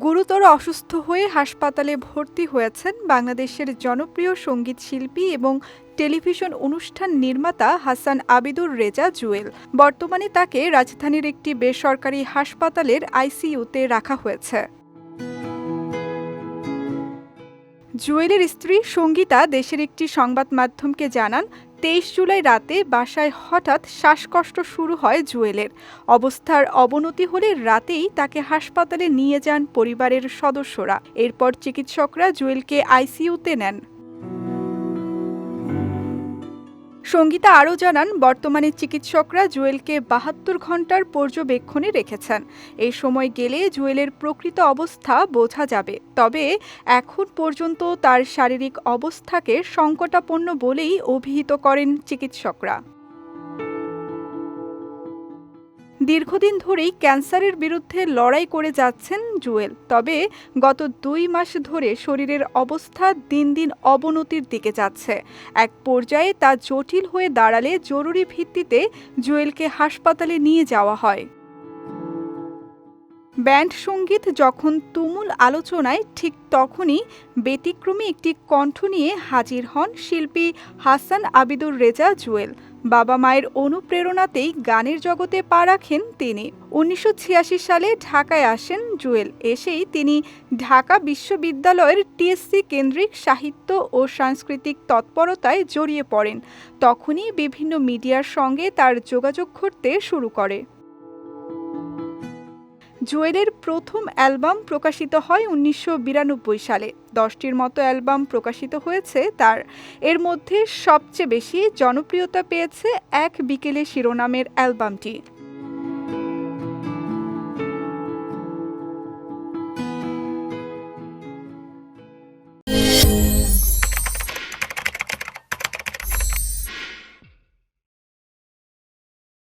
গুরুতর অসুস্থ হয়ে হাসপাতালে ভর্তি হয়েছেন বাংলাদেশের জনপ্রিয় সংগীত শিল্পী এবং টেলিভিশন অনুষ্ঠান নির্মাতা হাসান আবিদুর রেজা জুয়েল। বর্তমানে তাকে রাজধানীর একটি বেসরকারি হাসপাতালের আইসিইউতে রাখা হয়েছে। জুয়েলের স্ত্রী সঙ্গীতা দেশের একটি সংবাদ মাধ্যমকে জানান তেইশ জুলাই রাতে বাসায় হঠাৎ শ্বাসকষ্ট শুরু হয় জুয়েলের। অবস্থার অবনতি হলে রাতেই তাকে হাসপাতালে নিয়ে যান পরিবারের সদস্যরা। এরপর চিকিৎসকরা জুয়েলকে আইসিইউতে নেন। সঙ্গীতা আরও জানান, বর্তমানে চিকিৎসকরা জুয়েলকে বাহাত্তর ঘণ্টার পর্যবেক্ষণে রেখেছেন। এই সময় গেলে জুয়েলের প্রকৃত অবস্থা বোঝা যাবে। তবে এখন পর্যন্ত তার শারীরিক অবস্থাকে সংকটাপন্ন বলেই অভিহিত করেন চিকিৎসকরা। দীর্ঘদিন ধরেই ক্যান্সারের বিরুদ্ধে লড়াই করে যাচ্ছেন জুয়েল। তবে গত দুই মাস ধরে শরীরের অবস্থা দিন দিন অবনতির দিকে যাচ্ছে। এক পর্যায়ে তা জটিল হয়ে দাঁড়ালে জরুরি ভিত্তিতে জুয়েলকে হাসপাতালে নিয়ে যাওয়া হয়। ব্যান্ড সংগীত যখন তুমুল আলোচনায়, ঠিক তখনই ব্যতিক্রমী একটি কণ্ঠ নিয়ে হাজির হন শিল্পী হাসান আবিদুর রেজা জুয়েল। বাবা মায়ের অনুপ্রেরণাতেই গানের জগতে পা রাখেন তিনি। উনিশশো ছিয়াশি সালে ঢাকায় আসেন জুয়েল। এসেই তিনি ঢাকা বিশ্ববিদ্যালয়ের টিএসসি কেন্দ্রিক সাহিত্য ও সাংস্কৃতিক তৎপরতায় জড়িয়ে পড়েন। তখনই বিভিন্ন মিডিয়ার সঙ্গে তার যোগাযোগ ঘটতে শুরু করে। জুয়েলের প্রথম অ্যালবাম প্রকাশিত হয় উনিশশো বিরানব্বই সালে। দশটির মতো অ্যালবাম প্রকাশিত হয়েছে, তার এর মধ্যে সবচেয়ে বেশি জনপ্রিয়তা পেয়েছে এক বিকেলে শিরোনামের অ্যালবামটি।